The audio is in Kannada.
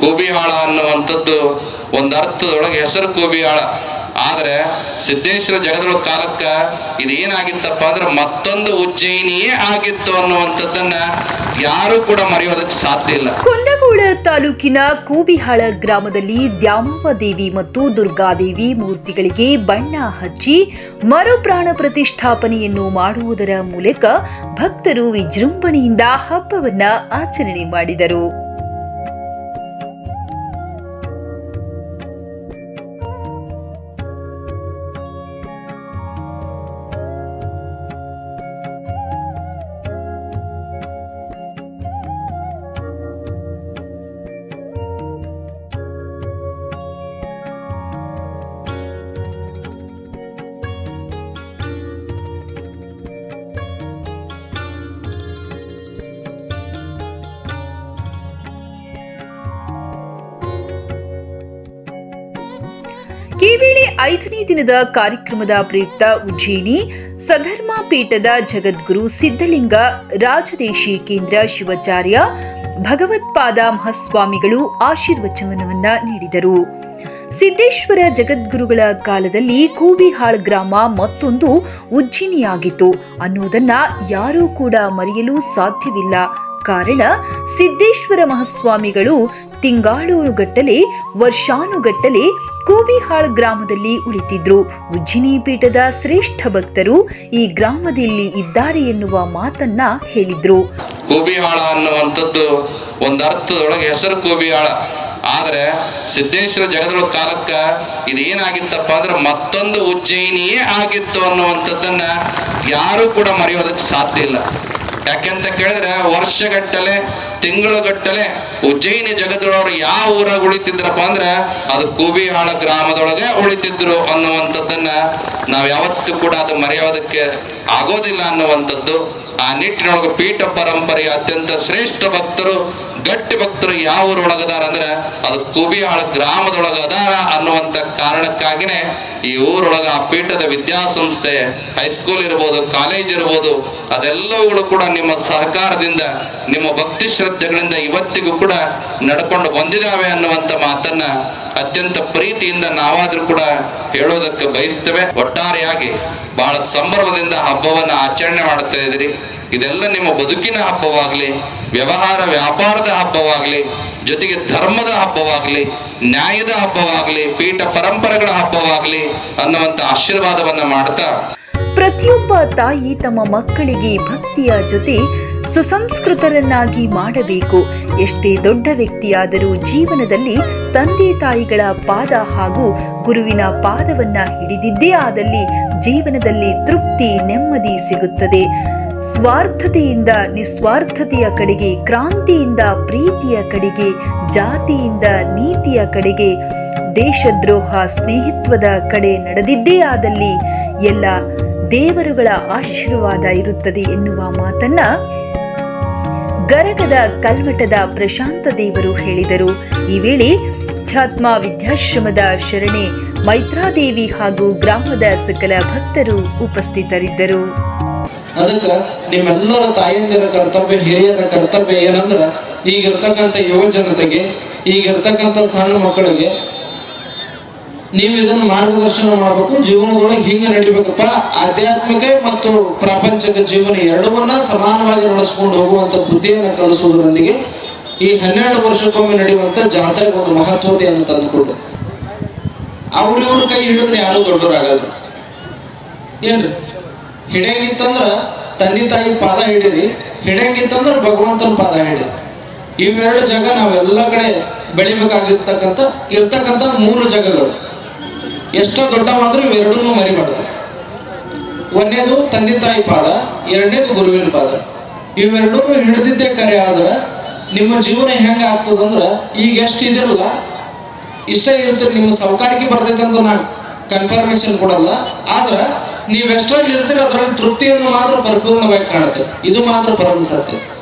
ಕೋಬಿಹಾಳ ಅನ್ನುವಂಥದ್ದು ಒಂದು ಅರ್ಥದೊಳಗೆ ಹೆಸರು ಕೋಬಿಹಾಳ. ಆದರೆ ಸಿದ್ದೇಶ್ವರ ಜಗದೊಳ ಕಾಲಕ್ಕ ಇದೇನಾಗಿತ್ತಪ್ಪ ಅಂದ್ರೆ ಮತ್ತೊಂದು ಉಜ್ಜಯಿನಿಯೇ ಆಗಿತ್ತು ಅನ್ನುವಂಥದ್ದನ್ನ ಯಾರು ಕೂಡ ಮರೆಯೋದಕ್ಕೆ ಸಾಧ್ಯ ಇಲ್ಲ. ಕುಂದಗೋಳ ತಾಲೂಕಿನ ಕೂಬಿಹಾಳ ಗ್ರಾಮದಲ್ಲಿ ದ್ಯಾಮವ್ವ ದೇವಿ ಮತ್ತು ದುರ್ಗಾದೇವಿ ಮೂರ್ತಿಗಳಿಗೆ ಬಣ್ಣ ಹಚ್ಚಿ ಮರುಪ್ರಾಣ ಪ್ರತಿಷ್ಠಾಪನೆಯನ್ನು ಮಾಡುವುದರ ಮೂಲಕ ಭಕ್ತರು ವಿಜೃಂಭಣೆಯಿಂದ ಹಬ್ಬವನ್ನ ಆಚರಣೆ ಮಾಡಿದರು. ಈ ವೇಳೆ ಐದನೇ ದಿನದ ಕಾರ್ಯಕ್ರಮದ ಪ್ರಯುಕ್ತ ಉಜ್ಜಯಿನಿ ಸಧರ್ಮ ಪೀಠದ ಜಗದ್ಗುರು ಸಿದ್ಧಲಿಂಗ ರಾಜದೇಶಿ ಕೇಂದ್ರ ಶಿವಾಚಾರ್ಯ ಭಗವತ್ಪಾದ ಮಹಾಸ್ವಾಮಿಗಳು ಆಶೀರ್ವಚನವನ್ನ ನೀಡಿದರು. ಸಿದ್ದೇಶ್ವರ ಜಗದ್ಗುರುಗಳ ಕಾಲದಲ್ಲಿ ಕೂಬಿಹಾಳ್ ಗ್ರಾಮ ಮತ್ತೊಂದು ಉಜ್ಜಿನಿಯಾಗಿತ್ತು ಅನ್ನುವುದನ್ನ ಯಾರೂ ಕೂಡ ಮರೆಯಲು ಸಾಧ್ಯವಿಲ್ಲ. ಕಾರಣ ಸಿದ್ದೇಶ್ವರ ಮಹಾಸ್ವಾಮಿಗಳು ತಿಂಗಾಳುಗಟ್ಟಲೆ ವರ್ಷಾನುಗಟ್ಟಲೆ ಕೂಬಿಹಾಳ್ ಗ್ರಾಮದಲ್ಲಿ ಉಳಿತಿದ್ರು. ಉಜ್ಜಿನಿ ಪೀಠದ ಶ್ರೇಷ್ಠ ಭಕ್ತರು ಈ ಗ್ರಾಮದಲ್ಲಿ ಇದ್ದಾರೆ ಎನ್ನುವ ಮಾತನ್ನ ಹೇಳಿದ್ರು. ಕೋಬಿಹಾಳ ಅನ್ನುವಂಥದ್ದು ಒಂದು ಅರ್ಥದೊಳಗೆ ಹೆಸರು ಕೋಬಿಹಾಳ. ಆದರೆ ಸಿದ್ದೇಶ್ವರ ಜಗದೊಳ ಕಾಲಕ್ಕ ಇದೇನಾಗಿತ್ತಪ್ಪ ಅಂದ್ರೆ ಮತ್ತೊಂದು ಉಜ್ಜಯಿನಿಯೇ ಆಗಿತ್ತು ಅನ್ನುವಂಥದ್ದನ್ನ ಯಾರು ಕೂಡ ಮರೆಯೋದಕ್ಕೆ ಸಾಧ್ಯ ಇಲ್ಲ. ಯಾಕೆಂತ ಕೇಳಿದ್ರೆ ವರ್ಷಗಟ್ಟಲೆ, ತಿಂಗಳುಗಟ್ಟಲೆ ಉಜ್ಜಯಿನಿ ಜಗದೊಳವರು ಯಾವ ಊರಾಗ ಉಳಿತಿದ್ರಪ್ಪ ಅಂದ್ರೆ ಅದು ಕೂಬಿಹಾಳ ಗ್ರಾಮದೊಳಗೆ ಉಳಿತಿದ್ರು ಅನ್ನುವಂಥದ್ದನ್ನ ನಾವು ಯಾವತ್ತೂ ಕೂಡ ಅದು ಮರೆಯೋದಕ್ಕೆ ಆಗೋದಿಲ್ಲ ಅನ್ನುವಂಥದ್ದು. ಆ ನಿಟ್ಟಿನೊಳಗೆ ಪೀಠ ಪರಂಪರೆಯ ಅತ್ಯಂತ ಶ್ರೇಷ್ಠ ಭಕ್ತರು ಗಟ್ಟಿ ಭಕ್ತರು ಯಾವ ಊರೊಳಗದಾರ ಅಂದ್ರೆ ಅದು ಕುಬಿಯಾಳ ಗ್ರಾಮದೊಳಗ ಅದಾರ ಅನ್ನುವಂತ ಕಾರಣಕ್ಕಾಗಿನೇ ಈ ಊರೊಳಗ ಆ ಪೀಠದ ವಿದ್ಯಾಸಂಸ್ಥೆ ಹೈಸ್ಕೂಲ್ ಇರ್ಬೋದು ಕಾಲೇಜ್ ಇರ್ಬೋದು, ಅದೆಲ್ಲವುಗಳು ಕೂಡ ನಿಮ್ಮ ಸಹಕಾರದಿಂದ, ನಿಮ್ಮ ಭಕ್ತಿ ಶ್ರದ್ಧೆಗಳಿಂದ ಇವತ್ತಿಗೂ ಕೂಡ ನಡ್ಕೊಂಡು ಬಂದಿದ್ದಾವೆ ಅನ್ನುವಂತ ಮಾತನ್ನ ಅತ್ಯಂತ ಪ್ರೀತಿಯಿಂದ ನಾವಾದ್ರೂ ಕೂಡ ಹೇಳೋದಕ್ಕೆ ಬಯಸ್ತೇವೆ. ಒಟ್ಟಾರೆಯಾಗಿ ಬಹಳ ಸಂಭ್ರಮದಿಂದ ಹಬ್ಬವನ್ನ ಆಚರಣೆ ಮಾಡ್ತಾ ಇದ್ದೀರಿ. ಇದೆಲ್ಲ ನಿಮ್ಮ ಬದುಕಿನ ಹಬ್ಬವಾಗಲಿ, ವ್ಯವಹಾರ ವ್ಯಾಪಾರದ ಹಬ್ಬವಾಗಲಿ, ಜೊತೆಗೆ ಧರ್ಮದ ಹಬ್ಬವಾಗಲಿ, ನ್ಯಾಯದ ಹಬ್ಬವಾಗಲಿ, ಪೀಠ ಪರಂಪರೆಗಳ ಹಬ್ಬವಾಗಲಿ ಅನ್ನುವಂತ ಆಶೀರ್ವಾದವನ್ನ ಮಾಡ್ತಾ ಪ್ರತಿಯೊಬ್ಬ ತಾಯಿ ತಮ್ಮ ಮಕ್ಕಳಿಗೆ ಭಕ್ತಿಯ ಜೊತೆ ಸುಸಂಸ್ಕೃತರನ್ನಾಗಿ ಮಾಡಬೇಕು. ಎಷ್ಟೇ ದೊಡ್ಡ ವ್ಯಕ್ತಿಯಾದರೂ ಜೀವನದಲ್ಲಿ ತಂದೆ ತಾಯಿಗಳ ಪಾದ ಹಾಗೂ ಗುರುವಿನ ಪಾದವನ್ನ ಹಿಡಿದಿದ್ದೇ ಆದಲ್ಲಿ ಜೀವನದಲ್ಲಿ ತೃಪ್ತಿ ನೆಮ್ಮದಿ ಸಿಗುತ್ತದೆ. ಸ್ವಾರ್ಥತೆಯಿಂದ, ನಿಸ್ವಾರ್ಥತೆಯ ಕಡೆಗೆ, ಕ್ರಾಂತಿಯಿಂದ, ಪ್ರೀತಿಯ ಕಡೆಗೆ, ಜಾತಿಯಿಂದ, ನೀತಿಯ ಕಡೆಗೆ, ದೇಶದ್ರೋಹ, ಸ್ನೇಹಿತ್ವದ ಕಡೆ ನಡೆದಿದ್ದೇ ಆದಲ್ಲಿ ಎಲ್ಲ ದೇವರುಗಳ ಆಶೀರ್ವಾದ ಇರುತ್ತದೆ ಎನ್ನುವ ಮಾತನ್ನ ಗರಗದ ಕಲ್ಮಠದ ಪ್ರಶಾಂತ ದೇವರು ಹೇಳಿದರು. ಈ ವೇಳೆ ಅಧ್ಯಾತ್ಮ ವಿದ್ಯಾಶ್ರಮದ ಶರಣೆ ಮೈತ್ರಾದೇವಿ ಹಾಗೂ ಗ್ರಾಮದ ಸಕಲ ಭಕ್ತರು ಉಪಸ್ಥಿತರಿದ್ದರು. ಅದಕ್ಕೆ ನಿಮ್ಮೆಲ್ಲರ ತಾಯಂದಿರ ಕರ್ತವ್ಯ, ಹಿರಿಯರ ಕರ್ತವ್ಯ ಏನಂದ್ರ ಈಗಿರ್ತಕ್ಕಂಥ ಯುವ ಜನತೆಗೆ, ಈಗಿರ್ತಕ್ಕಂಥ ಸಣ್ಣ ಮಕ್ಕಳಿಗೆ ನೀವು ಇದನ್ನು ಮಾರ್ಗದರ್ಶನ ಮಾಡಬೇಕು, ಜೀವನದೊಳಗೆ ಹಿಂಗೆ ನಡಿಬೇಕಪ್ಪ. ಆಧ್ಯಾತ್ಮಿಕ ಮತ್ತು ಪ್ರಾಪಂಚಿಕ ಜೀವನ ಎರಡವನ್ನ ಸಮಾನವಾಗಿ ನಡೆಸ್ಕೊಂಡು ಹೋಗುವಂತ ಬುದ್ಧಿಯನ್ನು ಕಲಿಸುವುದರೊಂದಿಗೆ ಈ ಹನ್ನೆರಡು ವರ್ಷಕ್ಕೊಮ್ಮೆ ನಡೆಯುವಂತ ಜಾತ್ರೆಗೆ ಒಂದು ಮಹತ್ವತೆಯನ್ನು ಅಂದ್ಕೊಂಡು. ಅವ್ರಿವ್ರ ಕೈ ಹಿಡಿದ್ರೆ ಯಾರು ದೊಡ್ಡವರಾಗಲ್ಲ. ಏನ್ರಿ? ಹಿಡಿಯಂಗಿತ್ತಂದ್ರ ತಂದೆ ತಾಯಿ ಪಾದ ಹಿಡೀರಿ, ಹಿಡಿಯಂಗಿತ್ತಂದ್ರ ಭಗವಂತನ ಪಾದ ಹಿಡಿ ಇವೆರಡು ಜಾಗ ನಾವೆಲ್ಲ ಕಡೆ ಬೆಳಿಬೇಕಾಗಿರ್ತಕ್ಕಂಥ, ಇರ್ತಕ್ಕಂಥ ಮೂರು ಜಾಗಗಳು. ಎಷ್ಟೋ ದೊಡ್ಡವಾದ್ರೂ ಇವೆರಡನ್ನೂ ಮರಿಬಾರ್ದು. ಒಂದನೇದು ತಂದೆ ತಾಯಿ ಪಾದ, ಎರಡನೇದು ಗುರುವಿನ ಪಾದ. ಇವೆರಡೂ ಹಿಡಿದಿದ್ದೇ ಕರೆ ಆದ್ರೆ ನಿಮ್ಮ ಜೀವನ ಹೆಂಗ ಆಗ್ತದಂದ್ರ ಈಗ ಎಷ್ಟು ಇದಿರಲ್ಲ, ಇಷ್ಟ ಇರ್ತೀರಿ, ನಿಮ್ಮ ಸೌಕಾರಿಕೆ ಬರ್ತೈತೆ ಅಂತ ನಾನು ಕನ್ಫರ್ಮೇಶನ್ ಕೊಡಲ್ಲ. ಆದ್ರ ನೀವ್ ಎಷ್ಟೊಂದು ಇರ್ತೀರ ಅದರಲ್ಲಿ ತೃಪ್ತಿಯನ್ನು ಮಾತ್ರ ಪರಿಪೂರ್ಣವಾಗಿ ಕಾಣುತ್ತೆ. ಇದು ಮಾತ್ರ ಪರಮ ಸತ್ಯ.